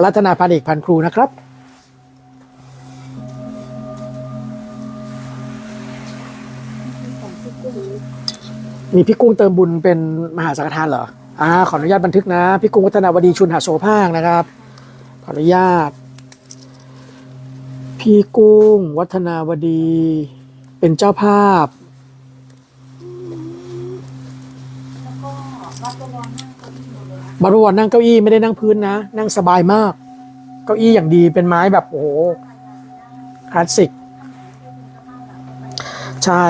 อารัธนาพันเอกพันครูนะครับมีพี่กุ้งเติมบุญเป็นมหาสังฆทานเหรออ่าขออนุญาตบันทึกนะ พี่กุ้งวัฒนาวดีชุนหาโสภาคนะครับ ขออนุญาต พี่กุ้งวัฒนาวดี เป็นเจ้าภาพ บารวรนั่งเก้าอี้ไม่ได้นั่งพื้นนะ นั่งสบายมาก เก้าอี้อย่างดีเป็นไม้แบบโอ้โหคลาสสิก ใช่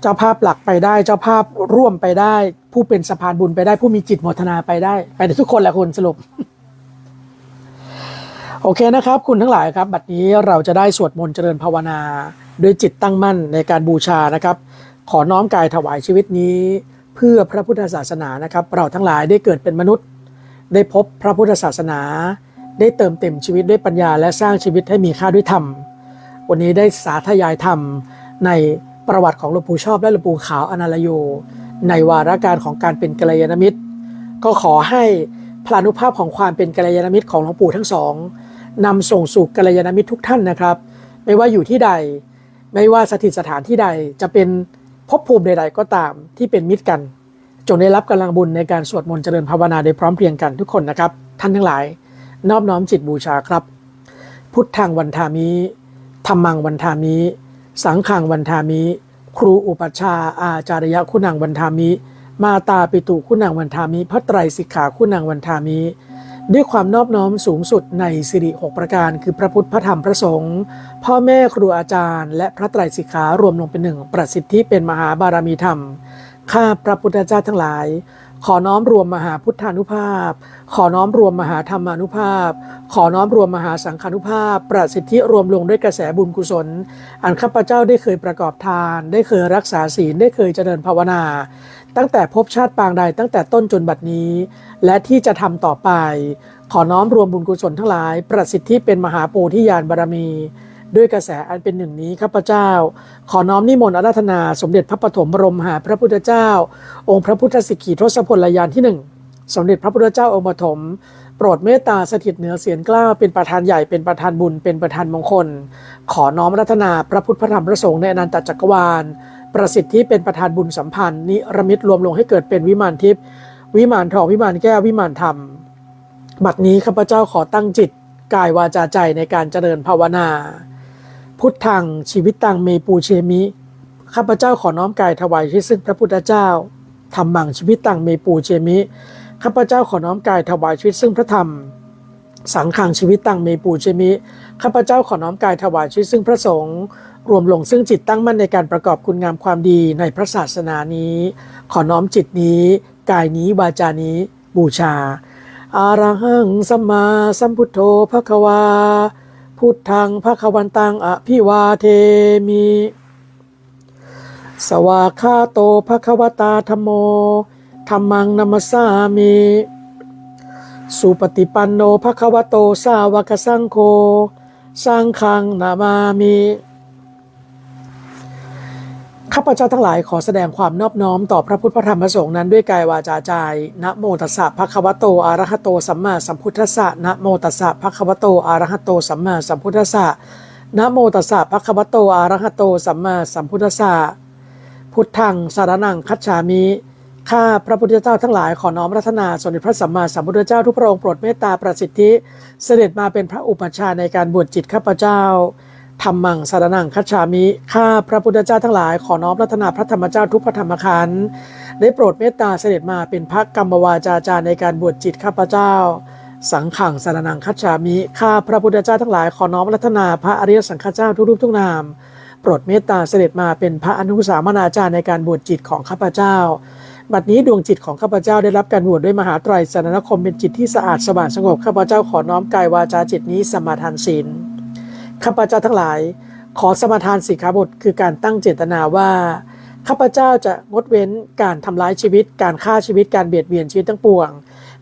เจ้าภาพหลักไปได้ เจ้าภาพร่วมไปได้ ผู้เป็นสะพานบุญไปได้ ผู้มีจิตโมทนาไปได้ ไปได้ทุกคนแหละคุณสรุป โอเคนะครับ คุณทั้งหลายครับ บัดนี้เราจะได้สวดมนต์เจริญภาวนา ด้วยจิตตั้งมั่นในการบูชานะครับ ขอน้อมกายถวายชีวิตนี้ เพื่อพระพุทธศาสนานะครับ เราทั้งหลายได้เกิดเป็นมนุษย์ ได้พบพระพุทธศาสนา ได้เติมเต็มชีวิตด้วยปัญญา และสร้างชีวิตให้มีค่าด้วยธรรม วันนี้ได้สาธยายธรรม ในประวัติของหลวงปู่ชอบและหลวงปู่ขาวอนาลโย ในวาระการของการเป็นกัลยาณมิตร ก็ขอให้พลานุภาพของความเป็นกัลยาณมิตรของหลวงปู่ทั้งสองนำส่งสู่กัลยาณมิตรทุกท่านนะครับ ไม่ว่าอยู่ที่ใด ไม่ว่าสถิตสถานที่ใดจะเป็นภพภูมิใด ๆ ก็ตามที่เป็นมิตรกัน จงได้รับกำลังบุญในการสวดมนต์เจริญภาวนาโดยพร้อมเพรียงกันทุกคนนะครับ ท่านทั้งหลาย นอบน้อมจิตบูชาครับ พุทธังวันทามิธรรมังวันทามิ สังขังวันทามิ ครูอุปัชฌาอาจารยะคุณังวันทามิ มาตาปิตุคุณังวันทามิ พระไตรสิกขาคุณังวันทามิด้วยความนอบน้อมสูงสุดในสิริหกประการ คือพระพุทธพระธรรมพระสงฆ์พ่อแม่ครูอาจารย์ และพระไตรสิกขารวมลงเป็นหนึ่งประสิทธิเป็นมหาบารมีธรรม ข้าพระพุทธเจ้าทั้งหลาย ขอน้อมรวมมหาพุทธานุภาพ ขอน้อมรวมมหาธรรมานุภาพ ขอน้อมรวมมหาสังฆานุภาพ ประสิทธิรวมลงด้วยกระแสบุญกุศล อันข้าพเจ้าได้เคยประกอบทาน ได้เคยรักษาศีล ได้เคยเจริญภาวนา ตั้งแต่พบชาติปางใดตั้งแต่ต้นจนบัดนี้ และที่จะทำต่อไป ขอน้อมรวมบุญกุศลทั้งหลาย ประสิทธิเป็นมหาโพธิญาณบารมี ด้วยกระแสอันเป็นหนึ่งนี้ข้าพเจ้า ขอน้อมนิมนต์อาราธนา สมเด็จพระปฐมบรมหาพระพุทธเจ้า องค์พระพุทธสิกขีทศพลยานที่หนึ่งสมเด็จพระพุทธเจ้าองค์ปฐมโปรดเมตตาสถิตเหนือเสียงกล้าเป็นประธานใหญ่เป็นประธานบุญเป็นประธานมงคล ขอน้อมรัตนาพระพุทธพระธรรมพระสงฆ์ในอนันตจักรวาล ประสิทธิเป็นประธานบุญสัมพันธ์นิรมิตรวมลงให้เกิดเป็นวิมานทิพย์วิมานทองวิมานแก้ววิมานธรรม บัดนี้ข้าพเจ้าขอตั้งจิตกายวาจาใจในการเจริญภาวนา พุทธังชีวิตตังเมปูเชมิ ข้าพเจ้าขอน้อมกายถวายที่ซึ่งพระพุทธเจ้าธรรมังชีวิตตังเมปูเชมิ ข้าพเจ้าขอน้อมกายถวายชีวิตซึ่งพระธรรม สังขังชีวิตตังเมปูเชมิ ข้าพเจ้าขอน้อมกายถวายชีวิตซึ่งพระสงฆ์รวมลงซึ่งจิตตั้งมั่นในการประกอบคุณงามความดีในพระศาสนานี้ ขอน้อมจิตนี้ กายนี้วาจานี้บูชาอารังสัมมาสัมพุทโธภควา พุทธังพัควันตังอภิวาเทมิ สวาคาโตพัควตาธโมธรรมังนัมสสามิสุปฏิปันโนภควโตสาวกสังโฆ สังฆังนามามิ ข้าพเจ้าทั้งหลายขอแสดงความนอบน้อมต่อพระพุทธพระธรรมพระสงฆ์นั้นด้วยกายวาจาใจ นะโมตัสสะภะคะวะโตอะระหะโตสัมมาสัมพุทธัสสะ นะโมตัสสะภะคะวะโตอะระหะโตสัมมาสัมพุทธัสสะ นะโมตัสสะภะคะวะโตอะระหะโตสัมมาสัมพุทธัสสะ พุทธังสารนังคัจฉามิ ข้าพระพุทธเจ้าทั้งหลายขอน้อมรัตนาสมเด็จพระสัมมาสัมพุทธเจ้าทุกพระองค์โปรดเมตตาประสิทธิ เสด็จมาเป็นพระอุปัชฌาย์ในการบวชจิตข้าพเจ้า ธรรมังสารนังคัจฉามิ ข้าพระพุทธเจ้าทั้งหลายขอน้อมรัตนาพระธรรมเจ้าทุกพระธรรมขันธ์ได้โปรดเมตตาเสด็จมาเป็นพระกรรมวาจาจารย์ในการบวชจิตข้าพเจ้า สังขังสารนังคัจฉามิ ข้าพระพุทธเจ้าทั้งหลายขอน้อมรัตนาพระอริยสังฆเจ้าทุกรูปทุกนาม โปรดเมตตาเสด็จมาเป็นพระอนุสามนาจารย์ในการบวชจิตของข้าพเจ้าบัดนี้ดวงจิตของข้าพเจ้าได้รับการบวชด้วยมหาไตรสารณคมเป็นจิตที่สะอาดสว่างสงบข้าพเจ้าขอน้อมกายวาจาจิตนี้สมาทานศีล ข้าพเจ้าทั้งหลาย ขอสมาทานสิกขาบทคือการตั้งเจตนาว่าข้าพเจ้าจะงดเว้นการทำร้ายชีวิต การฆ่าชีวิตการเบียดเบียนชีวิตทั้งปวง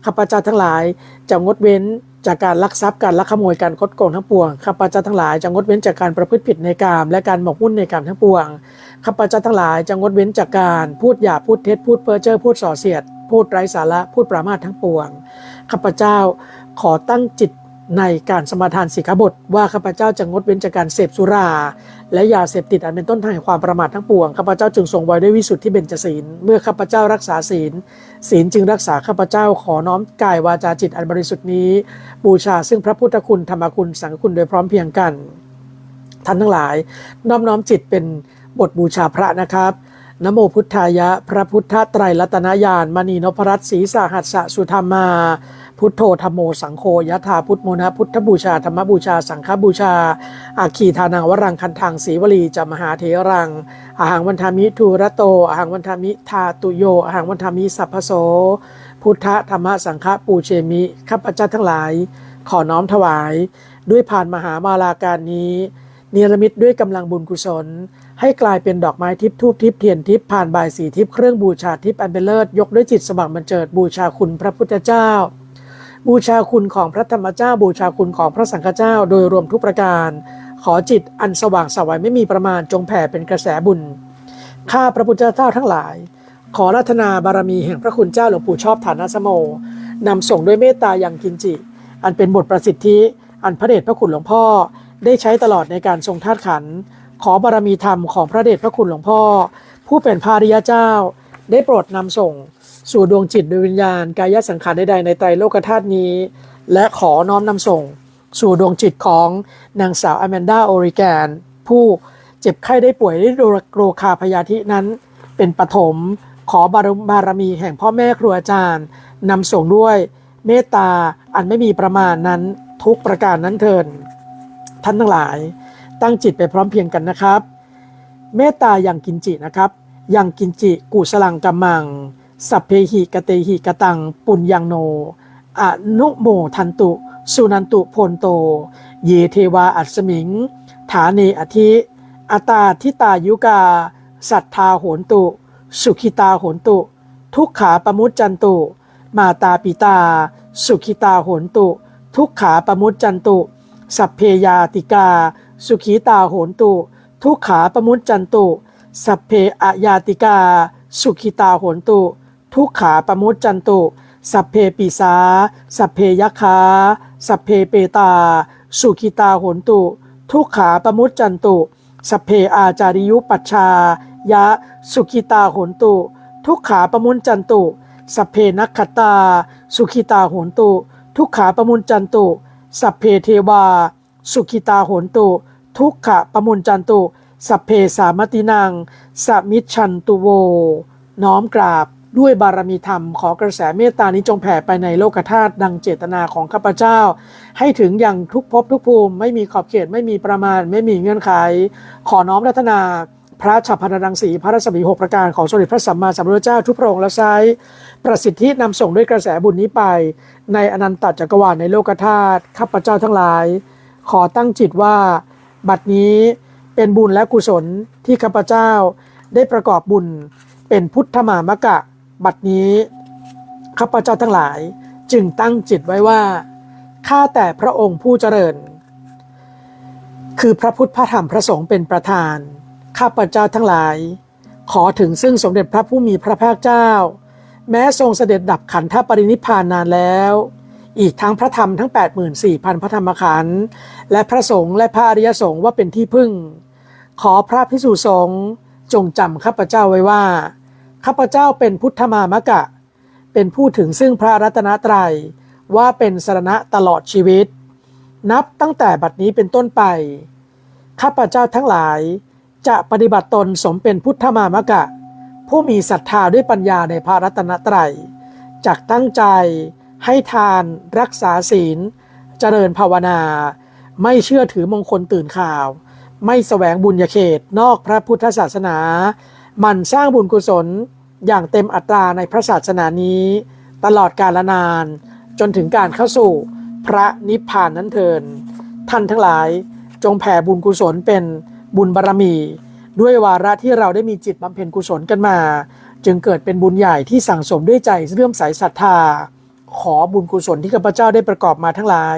ข้าพเจ้าทั้งหลายจะงดเว้นจากการลักทรัพย์การลักขโมยการคดโกงทั้งปวงข้าพเจ้าทั้งหลายจะงดเว้นจากการประพฤติผิดในกามและการหมกมุ่นในกามทั้งปวงข้าพเจ้าทั้งหลายจะงดเว้นจากการพูดหยาบพูดเท็จพูดเพ้อเจ้อพูดส่อเสียด พูดไร้สาระพูดปรามาสทั้งปวงข้าพเจ้าขอตั้งจิต ในการสมาทานสิกขาบทว่าข้าพเจ้าจะงดเว้นจากการเสพสุรา และยาเสพติดอันเป็นต้นทางแห่งความประมาททั้งปวงข้าพเจ้าจึงทรงไว้ด้วยวิสุทธิเบญจศีลเมื่อข้าพเจ้ารักษาศีล ศีลจึงรักษาข้าพเจ้าขอน้อมกายวาจาจิตอันบริสุทธิ์นี้ บูชาซึ่งพระพุทธคุณธรรมคุณสังคุณโดยพร้อมเพียงกันท่านทั้งหลายน้อมน้อมจิตเป็นบทบูชาพระนะครับนโมพุทธายะ พระพุทธไตรรัตนาญาณมณีนพรัตน์ศรีสหัสสะสุธรรมา พุทโธธรรมโมสังโฆยะถาพุทโมนะพุทธบูชาธรรมบูชา สังฆบูชา อาคีทานังวรังคันทางศรีวลีจะมหาเถรังอาหังวันทามิทูระโตอาหังวันทามิทาตุโยอาหังวันทามิสัพพโส พุทธธรรมสังฆปูเชมิข้าพเจ้าทั้งหลาย ขอน้อมถวาย ด้วยผ่านมหามาลาการนี้เนรมิตด้วยกำลังบุญกุศล ให้กลายเป็นดอกไม้ทิพทูบทิพเทียนทิพผ่านบายสีทิพเครื่องบูชาทิพอันเป็นเลิศยกด้วยจิตสว่างบันเจิดบูชาคุณพระพุทธเจ้า บูชาคุณของพระธรรมเจ้า บูชาคุณของพระสังฆเจ้า โดยรวมทุกประการ ขอจิตอันสว่างสวัยไม่มีประมาณจงแผ่เป็นกระแสบุญ ข้าพระพุทธเจ้าทั้งหลาย ขอรัตนาบารมีแห่งพระคุณเจ้าหลวงปู่ชอบฐานะสโมนำส่งด้วยเมตตาอย่างกินจิ อันเป็นบทประสิทธิ อันพระเดชพระคุณหลวงพ่อ ได้ใช้ตลอดในการทรงธาตุขัน ขอบารมีธรรมของพระเดชพระคุณหลวงพ่อ ผู้เป็นพาริยเจ้า ได้โปรดนำส่ง สู่ดวงจิตดวงวิญญาณ กายสังขารใดๆในไตรโลกธาตุนี้ และขอน้อมนำส่ง สู่ดวงจิตของนางสาวอแมนดาโอริแกน ผู้เจ็บไข้ได้ป่วยด้วยโรคาพยาธินั้น เป็นปฐมขอบารบารมีแห่งพ่อแม่ครูอาจารย์นำส่งด้วยเมตตาอันไม่มีประมาณนั้นทุกประการนั้นเถินท่านทั้งหลาย ตั้งจิตไปพร้อมเพรียงกันนะครับ เมตตาอย่างกินจินะครับ อย่างกินจิกุสลังกัมมัง สัพเพหิกเตหิกตัง ปุญญังโน อนุโมทันตุ สุนันตุโพนโต เยเทวาอัสมิง ฐาเนอธิอตาทิตายุกา สัทธาโหนตุ สุขิตาโหนตุ ทุกขาปมุจจันตุ มาตาปิตา สุขิตาโหนตุ ทุกขาปมุจจันตุ สัพเพยาติกา สุขีตาโหนตุ ทุกขาปมุจจันตุ สัพเพอายาติกา สุขิตาโหนตุ ทุกขาประมุจจันตุ สัพเพปิสา สัพเพยคาสัพเพเปตา สุขิตาโหนตุ ทุกขาประมุจจันตุ สัพเพอาจาริยุปัชชายะ สุขิตาโหนตุ ทุกขาประมุจจันตุ สัพเพนักขตา สุขิตาโหนตุ ทุกขาประมุจจันตุ สัพเพเทวา สุขิตาโหนตุ ทุกขะประมุญจันตุ สัพเพสามตินังสมิชชันตุโว น้อมกราบ ด้วยบารมีธรรมขอกระแสเมตตานี้จงแผ่ไปในโลกธาตุดังเจตนาของข้าพเจ้า ให้ถึงอย่างทุกภพทุกภูมิ ไม่มีขอบเขตไม่มีประมาณ ไม่มีเงื่อนไข ขอน้อมรัตนาพระฉัพพนรังสีพระรัศมีหกประการของสมเด็จพระสัมมาสัมพุทธเจ้าทุกพระองค์และไซร้ประสิทธินำส่งด้วยกระแสบุญนี้ไป ในอนันตจักรวาลในโลกธาตุข้าพเจ้าทั้งหลาย ขอตั้งจิตว่า บัดนี้เป็นบุญและกุศลที่ข้าพเจ้าได้ประกอบบุญเป็นพุทธมามะกะ บัดนี้ข้าพเจ้าทั้งหลายจึงตั้งจิตไว้ว่าข้าแต่พระองค์ผู้เจริญ คือพระพุทธพระธรรมพระสงฆ์เป็นประธาน ข้าพเจ้าทั้งหลาย ขอถึงซึ่งสมเด็จพระผู้มีพระภาคเจ้า แม้ทรงเสด็จดับขันธปรินิพพานนานแล้ว อีกทั้งพระธรรมทั้ง 84,000 พระธรรมขันธ์และพระสงฆ์และพระอริยสงฆ์ว่าเป็นที่พึ่ง ขอพระพิสุสงฆ์จงจำข้าพเจ้าไว้ว่า ข้าพเจ้าเป็นพุทธมามะกะ เป็นผู้ถึงซึ่งพระรัตนตรัยว่าเป็นสรณะตลอดชีวิต นับตั้งแต่บัดนี้เป็นต้นไป ข้าพเจ้าทั้งหลาย จะปฏิบัติตนสมเป็นพุทธมามะกะ ผู้มีศรัทธาด้วยปัญญาในพระรัตนตรัยจากตั้งใจให้ทานรักษาศีล เจริญภาวนา ไม่เชื่อถือมงคลตื่นข่าว ไม่แสวงบุญญาเขตนอกพระพุทธศาสนา มันสร้างบุญกุศลอย่างเต็มอัตราในพระศาสนานี้ ตลอดกาลนาน จนถึงการเข้าสู่พระนิพพานนั้นเทิน ท่านทั้งหลายจงแผ่บุญกุศลเป็นบุญบารรมี ด้วยวาระที่เราได้มีจิตบำเพ็ญกุศลกันมา จึงเกิดเป็นบุญใหญ่ที่สั่งสมด้วยใจเรื่อมใสศรัทธา ขอบุญกุศลที่ข้าพเจ้าได้ประกอบมาทั้งหลาย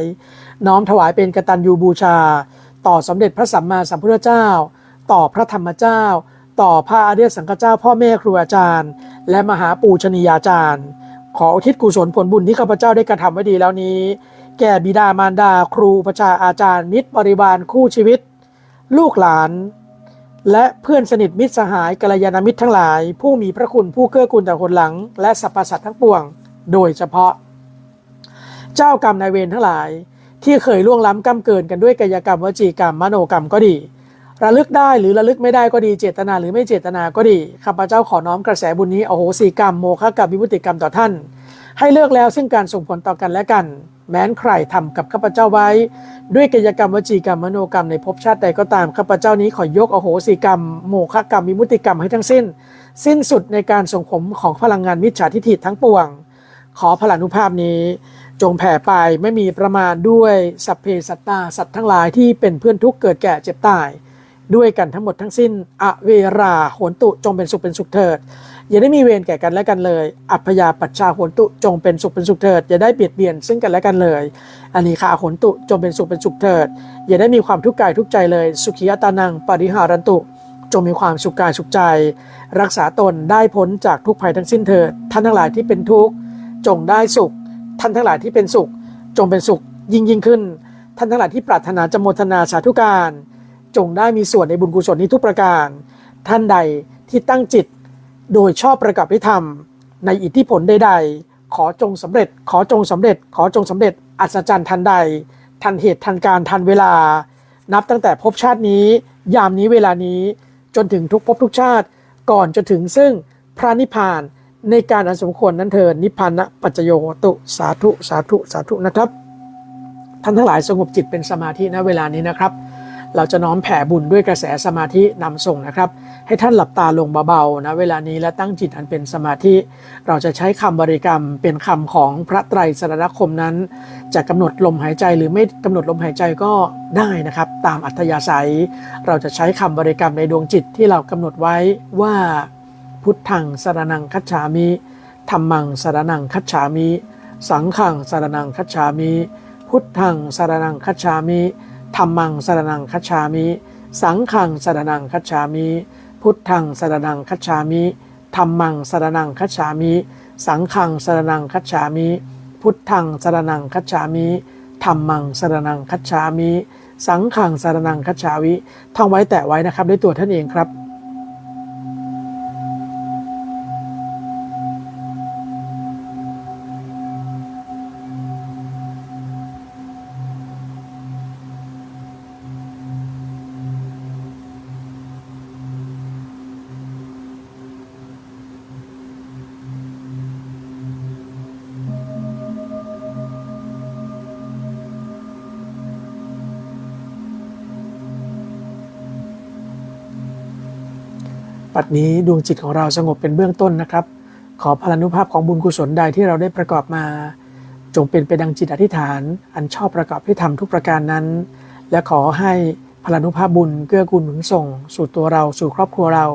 น้อมถวายเป็นกตัญญูบูชา ต่อสมเด็จพระสัมมาสัมพุทธเจ้า ต่อพระธรรมเจ้า ต่อพระอริยสังฆเจ้าพ่อแม่ครูอาจารย์ และมหาปูชนียาจารย์ ขออุทิศกุศลผลบุญที่ข้าพเจ้าได้กระทำไว้ดีแล้วนี้ แก่บิดามารดาครูประชาอาจารย์ มิตรบริวารคู่ชีวิต ลูกหลาน และเพื่อนสนิทมิตรสหายกัลยาณมิตรทั้งหลาย ผู้มีพระคุณผู้เกื้อกูลต่อคนหลัง และสรรพสัตว์ทั้งปวง โดยเฉพาะ เจ้ากรรมนายเวรทั้งหลาย ที่เคยล่วงล้ำกำเกินกันด้วยกายกรรมวจีกรรมมโนกรรมก็ดี ระลึกได้หรือระลึกไม่ได้ก็ดีเจตนาหรือไม่เจตนาก็ดีข้าพเจ้าขอน้อมกระแสบุญนี้อโหสิกรรมโมฆะกรรมวิมุติกรรมต่อท่าน ให้เลือกแล้วซึ่งการส่งผลต่อกันและกัน แม้นใครทำกับข้าพเจ้าไว้ ด้วยกายกรรมวจีกรรมมโนกรรมในภพชาติใดก็ตามข้าพเจ้านี้ขอยกอโหสิกรรมโมฆะกรรมวิมุติกรรมให้ทั้งสิ้น สิ้นสุดในการส่งผมของพลังงานมิจฉาทิฏฐิทั้งปวง ขอพลานุภาพนี้จงแผ่ไปไม่มีประมาณด้วยสัพเพสัตตาสัตว์ทั้งหลายที่เป็นเพื่อนทุกข์เกิดแก่เจ็บตาย ด้วยกันทั้งหมดทั้งสิ้น อเวราโหนตุจงเป็นสุขเป็นสุขเถิด อย่าได้มีเวรแก่กันและกันเลย อัพยาปัชชาโหนตุจงเป็นสุขเป็นสุขเถิด อย่าได้เบียดเบียนซึ่งกันและกันเลย อันนี้ค่ะโหนตุจงเป็นสุขเป็นสุขเถิด อย่าได้มีความทุกข์กายทุกใจเลย สุขียตานังปริหารันตุจงมีความสุขกายสุขใจ รักษาตนได้พ้นจากทุกภัยทั้งสิ้นเถิด ท่านทั้งหลายที่เป็นทุกข์จงได้สุข ท่านทั้งหลายที่เป็นสุข จงเป็นสุขยิ่งยิ่งขึ้น ท่านทั้งหลายที่ปรารถนาจะโมทนาสาธุการ จงได้มีส่วนในบุญกุศลนี้ทุกประการ ท่านใดที่ตั้งจิต โดยชอบประกับพิธรรมในอิทธิพลใดๆ ขอจงสำเร็จ ขอจงสำเร็จ ขอจงสำเร็จ อัศจรรย์ทันใด ทันเหตุทันการทันเวลา นับตั้งแต่ภพชาตินี้ ยามนี้เวลานี้จนถึงทุกภพทุกชาติ ก่อนจะถึงซึ่งพระนิพพานในการอันสมควรนั้นเถิดนิพพานะปัจโยตุสาธุสาธุสาธุนะครับ ท่านทั้งหลายสงบจิตเป็นสมาธิณเวลานี้นะครับ เราจะน้อมแผ่บุญด้วยกระแสสมาธินำส่งนะครับ ให้ท่านหลับตาลงเบาๆนะเวลานี้และตั้งจิตอันเป็นสมาธิ เราจะใช้คำบริกรรมเป็นคำของพระไตรสรณคมนั้น จะกำหนดลมหายใจหรือไม่กำหนดลมหายใจก็ได้นะครับ ตามอัธยาศัย เราจะใช้คำบริกรรมในดวงจิตที่เรากำหนดไว้ว่าพุทธังสรนังคัจฉามิธรรมังสรนังคัจฉามิ สังฆังสรนังคัจฉามิ พุทธังสรนังคัจฉามิ ธรรมังสรนังคัจฉามิ สังฆังสรนังคัจฉามิ พุทธังสรนังคัจฉามิธรรมังสรนังคัจฉามิ สังฆังสรนังคัจฉามิ พุทธังสรนังคัจฉามิธรรมังสรนังคัจฉามิ สังฆังสรนังคัจฉาวิท่องไว้แตะไว้นะครับด้วยตัวท่านเองครับ ปัดนี้ดวงจิตของเราสงบเป็นเบื้องต้นนะครับ ขอพลานุภาพของบุญกุศลใดที่เราได้ประกอบมา จงเป็นไปดังจิตอธิษฐาน อันชอบประกอบให้ทำทุกประการนั้น และขอให้พลานุภาพบุญเกื้อกูลหนุนส่ง สู่ตัวเราสู่ครอบครัวเรา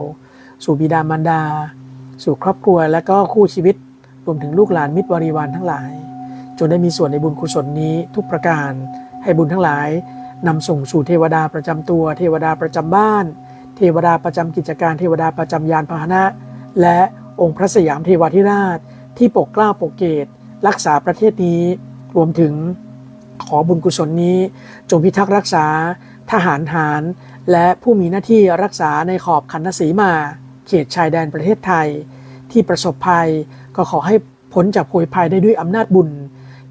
สู่บิดามารดา สู่ครอบครัวและก็คู่ชีวิต รวมถึงลูกหลานมิตรบริวารทั้งหลาย จงได้มีส่วนในบุญกุศลนี้ทุกประการ ให้บุญทั้งหลายนำส่งสู่เทวดาประจำตัว เทวดาประจำบ้าน เทวดาประจำกิจการเทวดาประจำยานพาหนะ และองค์พระสยามเทวาธิราช ที่ปกกล้าปกเกต รักษาประเทศนี้ รวมถึงขอบุญกุศลนี้ จงพิทักษ์รักษา ทหารหาร และผู้มีหน้าที่รักษาในขอบขันธสีมา เขตชายแดนประเทศไทย ที่ประสบภัยก็ขอให้พ้นจากโผยภัยได้ด้วยอำนาจบุญ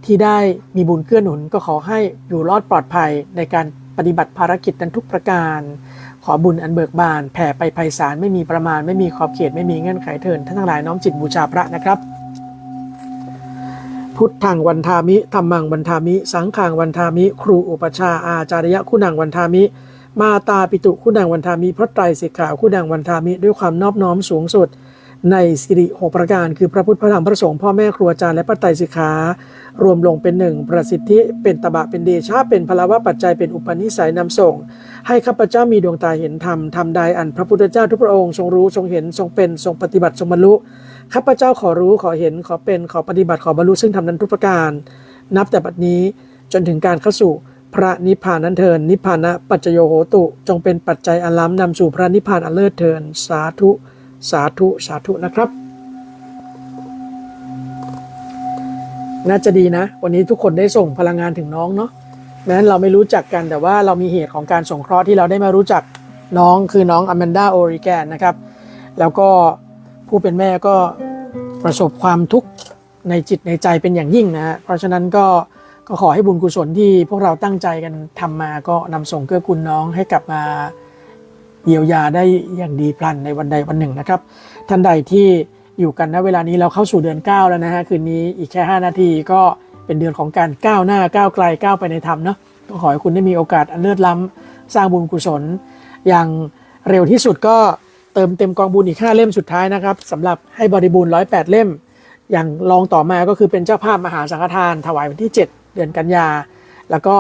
ที่ได้มีบุญเกื้อหนุนก็ขอให้อยู่รอดปลอดภัยในการปฏิบัติภารกิจนั้นทุกประการ ขอบุญอันเบิกบาน แผ่ไปไพศาลไม่มีประมาณไม่มีขอบเขตไม่มีเงื่อนไขเทินท่านทั้งหลายน้อมจิตบูชาพระนะครับ พุทธังวันทามิธรรมังวันทามิ สังขังวันทามิ ครูอุปชาอาจารยะคุณังวันทามิ มาตาปิตุคุณังวันทามิพระไตรสิกขาคุณังวันทามิ ด้วยความนอบน้อมสูงสุด ในสิริหกประการ คือพระพุทธพระธรรมพระสงฆ์พ่อแม่ครูอาจารย์และพระไตรสิกขารวมลงเป็นหนึ่งประสิทธิเป็นตบะเป็นเดชะเป็นพลาวะปัจจัยเป็นอุปนิสัยนำส่ง ให้ข้าพเจ้ามีดวงตาเห็นธรรมทำใดอันพระพุทธเจ้าทุกพระองค์ทรงรู้ทรงเห็นทรงเป็นทรงปฏิบัติทรงบรรลุข้าพเจ้าขอรู้ขอเห็นขอเป็นขอปฏิบัติขอบรรลุซึ่งทำนั้นทุกประการ นับแต่บัดนี้จนถึงการเข้าสู่พระนิพพานนั้นเทินนิพพานะปัจจโยโหตุ จงเป็นปัจจัยอันล้ำนำสู่พระนิพพานอันเลิศเทินสาธุ สาธุ สาธุนะครับ น่าจะดีนะ วันนี้ทุกคนได้ส่งพลังงานถึงน้องเนาะแม้นเราไม่รู้จักกันแต่ว่าเรามีเหตุของการสงเคราะห์ที่เราได้มารู้จักน้องคือน้องอแมนดาโอริแกนนะครับ แล้วก็ผู้เป็นแม่ก็ประสบความทุกข์ในจิตในใจเป็นอย่างยิ่งนะฮะเพราะฉะนั้นก็ก็ขอให้บุญกุศลที่พวกเราตั้งใจกันทำมาก็นำส่งเกื้อกูลน้องให้กลับมา เยียวยาได้อย่างดีพลันในวันใดวันหนึ่งนะครับ ท่านใดที่อยู่กันณเวลานี้เราเข้าสู่เดือน 9 แล้วนะฮะคืนนี้อีกแค่ 5 นาทีก็เป็นเดือนของการก้าวหน้าก้าวไกลก้าวไปในธรรมเนาะก็ขอให้คุณได้มีโอกาสอันเลิศล้ำสร้างบุญกุศล อย่างเร็วที่สุดก็เติมเต็มกองบุญอีก 5 เล่มสุดท้ายนะครับสำหรับให้บริบูรณ์108 เล่ม อย่างรองต่อมาก็คือเป็นเจ้าภาพมหาสังฆทาน ถวายวันที่ 7 เดือนกันยา แล้วก็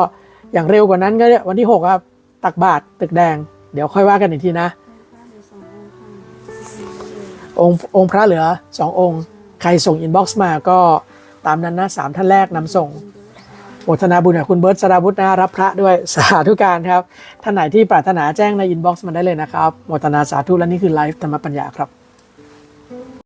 อย่างเร็วกว่านั้นก็วันที่6ครับตักบาตรตึกแดง เดี๋ยวค่อยว่ากันอีกทีนะ องค์องค์พระเหลือสององค์ ใครส่งอินบ็อกซ์มาก็ตามนั้นนะสามท่านแรกนำส่งโมทนาบุญกับคุณเบิร์ตสราวุฒนะรับพระด้วยสาธุการครับ ท่านไหนที่ปรารถนาแจ้งในอินบ็อกซ์มาได้เลยนะครับโมทนาสาธุและนี่คือไลฟ์ธรรมปัญญาครับ